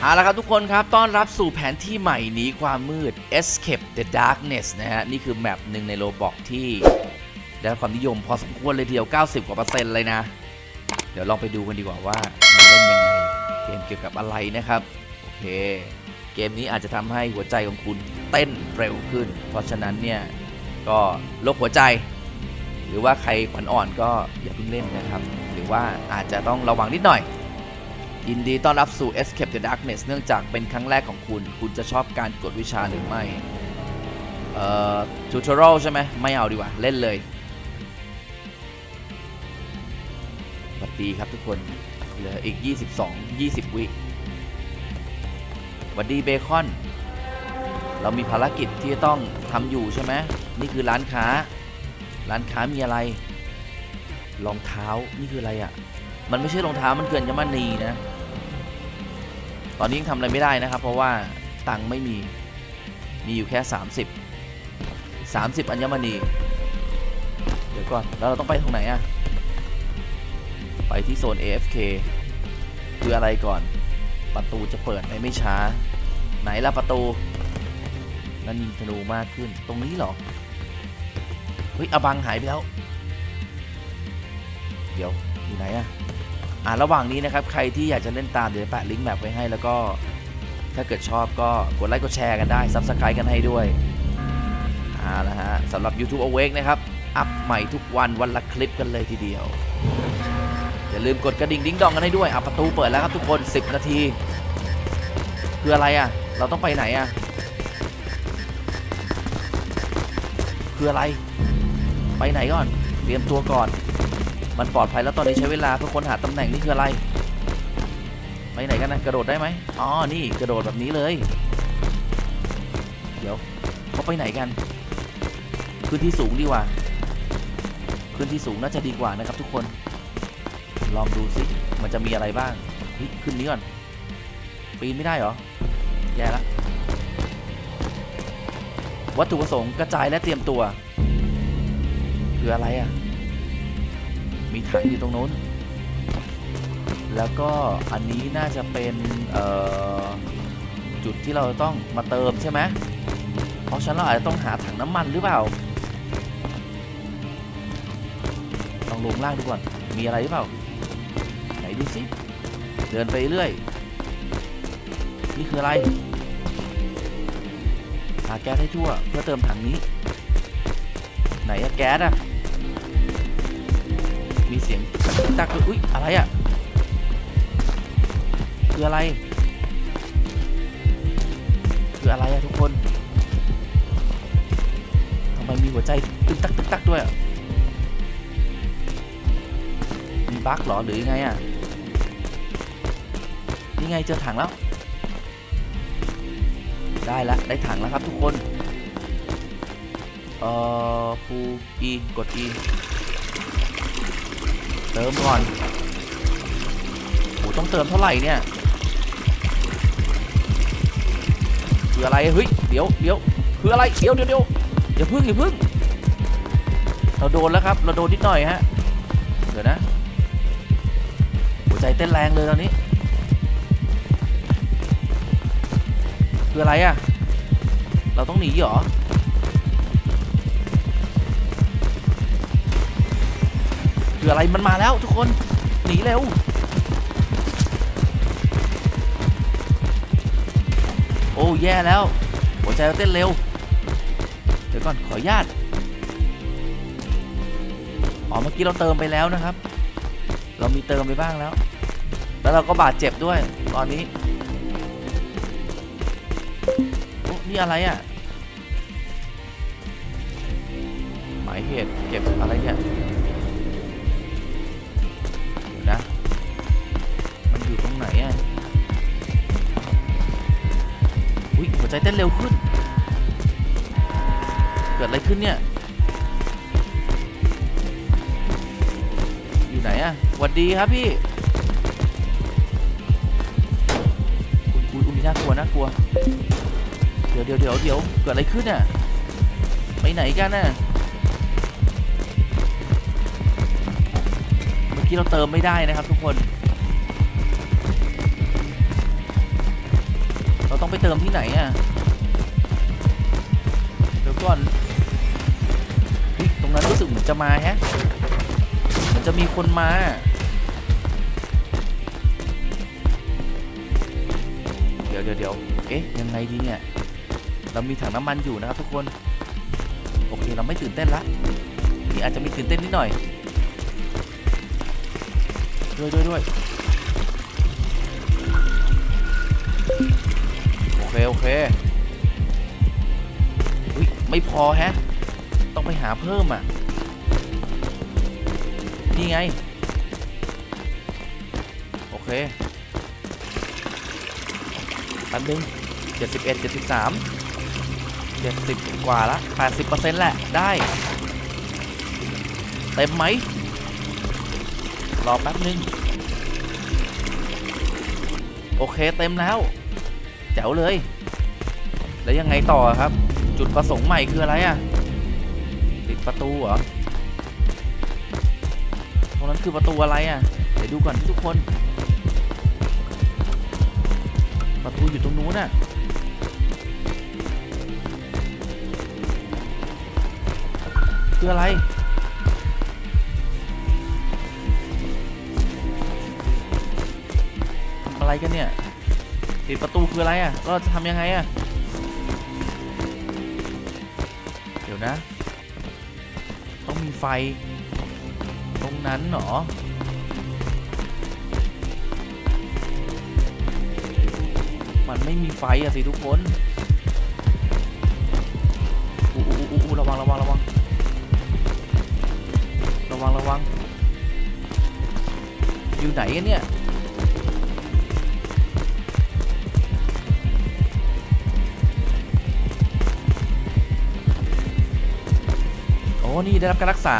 เอาละครับทุกคนครับ ต้อนรับสู่แผนที่ใหม่หนีความมืด Escape the Darkness นะฮะ นี่คือแมปหนึ่งในโลบอกที่ ได้รับความนิยมพอสมควรเลยทีเดียว 90 กว่าเปอร์เซ็นต์เลยนะ เดี๋ยวลองไปดูกันดีกว่าว่า มันเล่นยังไง เกมเกี่ยวกับอะไรนะครับ โอเค เกมนี้อาจจะทำให้หัวใจของคุณเต้นเร็วขึ้น เพราะฉะนั้นเนี่ย ก็โรคหัวใจ หรือว่าใครขวัญอ่อนก็อย่าเพิ่งเล่นนะครับ หรือว่าอาจจะต้องระวังนิดหน่อย ยินดีต้อนรับสู่ Escape the Darkness เนื่องจากเป็นครั้งแรกของคุณ คุณจะชอบการกดวิชาหรือไม่ เอ่อ tutorial ใช่ไหม ไม่เอาดีกว่า เล่นเลยสวัสดีครับทุกคน เหลืออีก 22 20 วิหวัสดีเบคอน เรามีภารกิจที่จะต้องทำอยู่ใช่ไหม นี่คือร้านค้า ร้านค้ามีอะไร รองเท้า นี่คืออะไรอะ่ะมันไม่ใช่รองเท้ามันเกินยมณีนะ ตอนนี้ยังทำอะไรไม่ได้นะครับ เพราะว่าตังค์ไม่มี มีอยู่แค่ 30 30 อัญมณี เดี๋ยวก่อน แล้วเราต้องไปทางไหนอะไปที่โซน AFK คืออะไรก่อน ประตูจะเปิดไหมไม่ช้า ไหนละประตู นั่นยิงธนูมากขึ้น ตรงนี้หรอ เฮ้ยอบังหายไปแล้ว เดี๋ยวอยู่ไหนอะ อ่าระหว่างนี้นะครับใครที่อยากจะเล่นตามเดี๋ยวแปะลิงก์แมปไว้ให้แล้วก็ ถ้าเกิดชอบก็กดไลค์กดแชร์กันได้ซับสไครต์กันให้ด้วยเอาละฮะสำหรับ YouTube Awake นะครับอัพใหม่ทุกวันวันละคลิปกันเลยทีเดียวอย่าลืมกดกระดิ่งดิ้งดองกันให้ด้วยอะประตูเปิดแล้วครับทุกคน 10 นาทีคืออะไรอะ เราต้องไปไหนอะคืออะไร ไปไหนก่อน เตรียมตัวก่อน มันปลอดภัยแล้วตอนนี้ใช้เวลาเพื่อค้นหาตำแหน่งนี่คืออะไร ไปไหนกันนะกระโดดได้ไหมอ๋อ นี่กระโดดแบบนี้เลย เดี๋ยวเขาไปไหนกันขึ้นที่สูงดีกว่าขึ้นที่สูงน่าจะดีกว่านะครับทุกคน ลองดูสิมันจะมีอะไรบ้างขึ้นนี้ก่อนปีนไม่ได้เหรอ แย่ละวัตถุประสงค์กระจายและเตรียมตัว คืออะไรอะ มีถังอยู่ตรงโน้น แล้วก็อันนี้น่าจะเป็นจุดที่เราต้องมาเติมใช่ไหมเพราะฉะนั้นเราอาจจะต้องหาถังน้ำมันหรือเปล่า ลองลงล่างดูก่อน มีอะไรหรือเปล่า ไหนดูสิ เดินไปเรื่อย นี่คืออะไร หาแก๊สให้ทั่วเพื่อเติมถังนี้ ไหนอะแก๊สอะ มีเสียงตักๆด้วยอุ๊ยอะไรอะคืออะไร คืออะไรอะทุกคนทำไมมีหัวใจตึกตักตึกตักด้วยอะมีบั๊กเหรอหรือยังไงอะนี่ไงเจอถังแล้ว ได้ละได้ถังแล้วครับทุกคน เอ่อฟูอีกดอี ติมก่อนโหต้องเติมเท่าไหร่เนี่ยคืออะไรเฮ้ยเดี๋ยวเดี๋ยวคืออะไรเดี๋ยวเดี๋ยวเดี๋ยวอย่าพึ่งอย่าพึ่งเราโดนแล้วครับ เราโดนนิดหน่อยฮะเดี๋ยวนะหัวใจเต้นแรงเลยตอนนี้คืออะไรอะเราต้องหนีเหรอ คืออะไรมันมาแล้วทุกคน หนีเร็ว โอ้แย่แล้ว หัวใจเราเต้นเร็ว เดี๋ยวก่อนขออนุญาตอ๋อเมื่อกี้เราเติมไปแล้วนะครับ เรามีเติมไปบ้างแล้ว แล้วเราก็บาดเจ็บด้วยตอนนี้โอ้นี่อะไรอะ หมายเหตุเก็บอะไรเนี่ย ต้นเร็วขึ้น เกิดอะไรขึ้นเนี่ย อยู่ไหนอะหวัดดีครับพี่อุ้ยอุ้ยน่ากลัวน่ากลัว เดี๋ยวเดี๋ยวเดี๋ยวเดี๋ยวเกิดอะไรขึ้นน่ะไปไหนกันน่ะเมื่อกี้เราเติมไม่ได้นะครับทุกคน เราต้องไปเติมที่ไหนอะ ก่อนตรงนั้นรู้สึกเหมือนจะมาแฮะเหมันจะมีคนมาเดี๋ยวเดี๋ยวเดี๋ยวเอ๊ะยังไงดีเนี่ยเรามีถังน้ำมันอยู่นะครับทุกคนโอเคเราไม่ตื่นเต้นละนี่อาจจะมีตื่นเต้นนิดหน่อยด้วยด้วยด้วยโอเคโอเค ไม่พอแฮะ ต้องไปหาเพิ่มอะ นี่ไง โอเคแป๊บนึง71 73 70 กว่าละ 80%แหละ ได้ เต็มไหม รอแป๊บนึง โอเคเต็มแล้ว แจ๋วเลย แล้วยังไงต่อครับ จุดประสงค์ใหม่คืออะไรอะ่ะปิดประตูเหรอ ตรงนั้นคือประตูอะไรอะ่ะเดี๋ยวดูก่อนทุกคน ประตูอยู่ตรงนู้นน่ะคืออะไรอะไรกันเนี่ยปิดประตูคืออะไรอะเราจะทำยังไงอะ ยวนะ ต้องมีไฟ ตรงนั้นเหรอมันไม่มีไฟอะสิทุกคนอู้อู้อู้อู้ระวังระวังระวัง ระวังระวัง อยู่ไหนกันเนี่ย นี่ได้รับการรักษา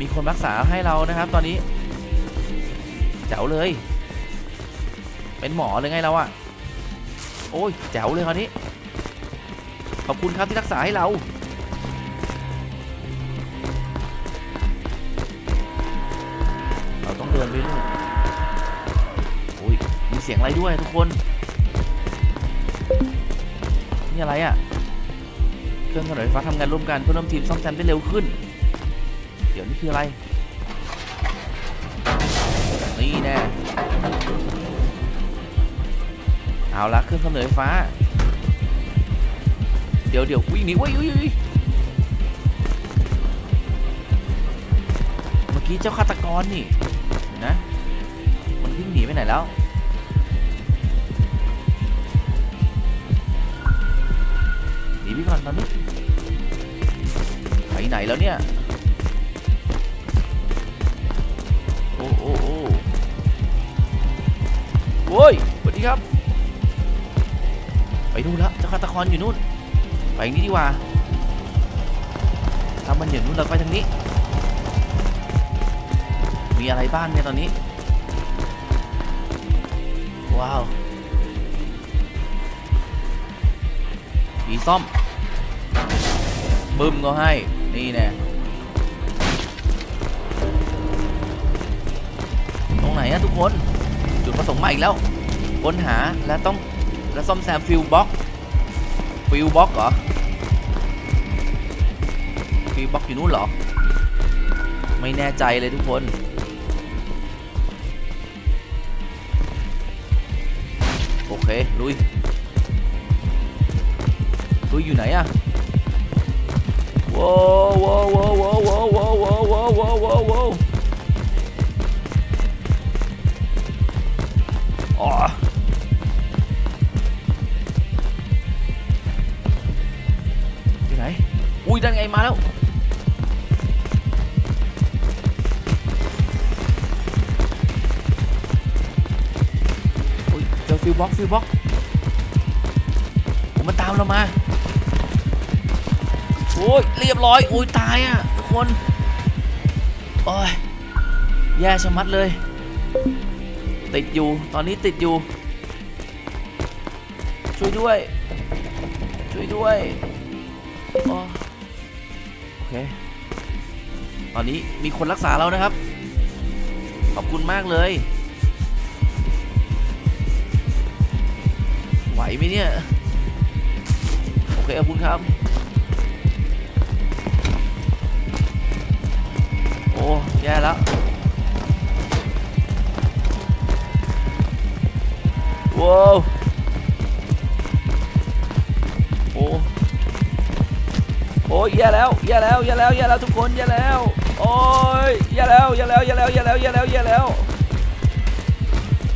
มีคนรักษาให้เรานะครับ ตอนนี้แจ๋วเลย เป็นหมอเลยไงเราอะโอ้ยแจ๋วเลยคราวนี้ ขอบคุณครับที่รักษาให้เรา เราต้องเดินไปนู่นโอ้ยมีเสียงอะไรด้วยทุกคน นี่อะไรอะ่ะ รื่องขนไฟฟ้าทำงานร่วมกันเพื่อร่วมทีมซ่อมแซมได้เร็วขึ้น เดี๋ยวนี่คืออะไร นี่แน่เอาละเครื่องกำเนิดไฟฟ้า เดี๋ยวเดี๋ยววิ่งหนีวิ่งวิ่งเมื่อกี้เจ้าฆาตกรนี่นะ มันวิ่งหนีไปไหนแล้ว อนนี้ไปไหนแล้วเนี่ย โอ้โอ้โอ้โอ้ยสวัสดีครับ ไปดูนแล้วเจ้าฆาตกรอยู่นู่น ไปอย่างนี้ดีกว่าถ้ามันอยู่นู่นเราไปทางนี้ มีอะไรบ้างเนี่ยตอนนี้ ว้าวผีซ่อม บึ้มก็ให้ นี่แน่ตรงไหนอะทุกคน จุดประสงค์ใหม่อีกแล้ว ค้นหาและต้องและซ่อมแซมฟิวบ็อกฟิวบ็อกเหรอ ฟิวบ็อกอยู่นู่นเหรอ ไม่แน่ใจเลยทุกคนโอเคลุยลุยอยู่ไหนอะ ว้าวว้าวว้าวว้าวว้าวว้าวว้าวว้าวว้าวว้าวว้าวอ๋ออยู่ไหน อุ้ยดันไงมาแล้วอุ้ยเจอฟิวบ็อกฟิวบ็อกผมมันตามเรามา โอ้ยเรียบร้อยโอ้ยตายอะทุกคนโอ้ยแย่ชะมัดเลย ติดอยู่ตอนนี้ติดอยู่ ช่วยด้วย ช่วยด้วยโอเคตอนนี้มีคนรักษาเรานะครับ ขอบคุณมากเลยไหวไหมเนี่ย โอเคขอบคุณครับ แย่แล้วว้าวโอ้โอ้ยแย่แล้วแย่แล้วแย่แล้วแย่แล้วทุกคนแย่แล้วโอ้ยแย่แล้วแย่แล้วแย่แล้วแย่แล้วแย่แล้วแย่แล้ว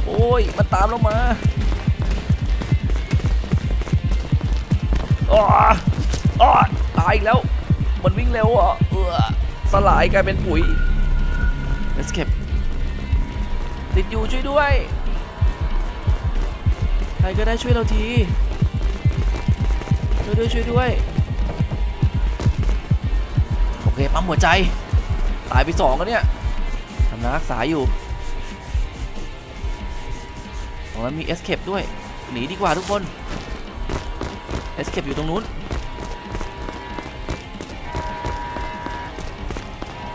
โอ้ยมันตามเรามาอ้ออ้อตายอีกแล้ว มันวิ่งเร็วอะเออ สลายกลายเป็นปุ๋ย escape ติดอยู่ช่วยด้วย ใครก็ได้ช่วยเราที ช่วยด้วยช่วยด้วย โอเคปั๊มหัวใจ ตายไปสองแล้วเนี่ยทำนักรักษาอยู่ตรงนั้นมี escape ด้วย หนีดีกว่าทุกคน escape อยู่ตรงนู้น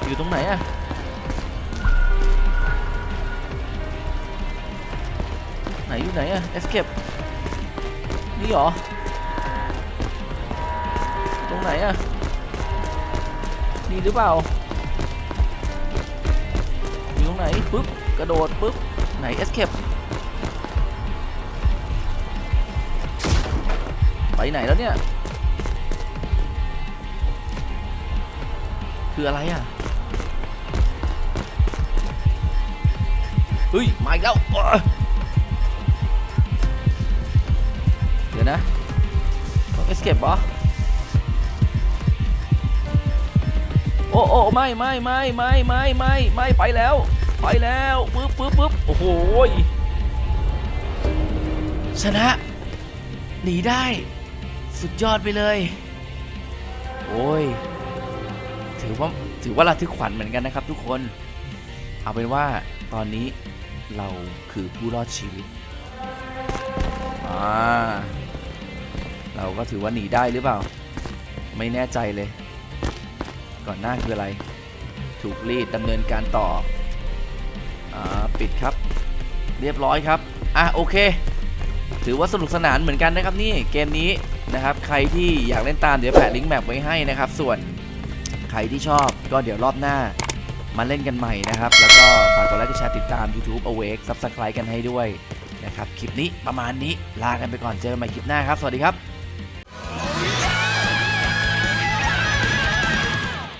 อยู่ตรงไหนอะไหนอยู่ไหนอะ escape นี่หรอ ตรงไหนอะนี่หรือเปล่า อยู่ตรงไหนปึ๊บกระโดดปึ๊บไหน escape ไปไหนแล้วเนี่ย คืออะไรอะ ฮ้ยมาอีกแล้วเดี๋ยวนะต้อง escape เหรอโอ้โอ้ไม่ไม่ไม่ไม่ไม่ไม่ไม่ไปแล้ว ไปแล้วปึ๊บปึ๊บปึ๊บโอ้โหยชนะ หนีได้ สุดยอดไปเลย โอ้ย ถือว่าถือว่าระทึกขวัญเหมือนกันนะครับทุกคน เอาเป็นว่าตอนนี้ เราคือผู้รอดชีวิตอ่าเราก็ถือว่าหนีได้หรือเปล่า ไม่แน่ใจเลย ก่อนหน้าคืออะไร ถูกรีดดำเนินการต่ออ่าปิดครับ เรียบร้อยครับ อะโอเค ถือว่าสนุกสนานเหมือนกันนะครับนี่เกมนี้นะครับ ใครที่อยากเล่นตามเดี๋ยวแปะลิงก์แมปไว้ให้นะครับ ส่วนใครที่ชอบก็เดี๋ยวรอบหน้า มาเล่นกันใหม่นะครับ แล้วก็ฝากกดไลค์กดแชร์ติดตาม YouTube Awake Subscribe กันให้ด้วยนะครับ คลิปนี้ประมาณนี้ลากันไปก่อนเจอกันใหม่คลิปหน้าครับ สวัสดีครับ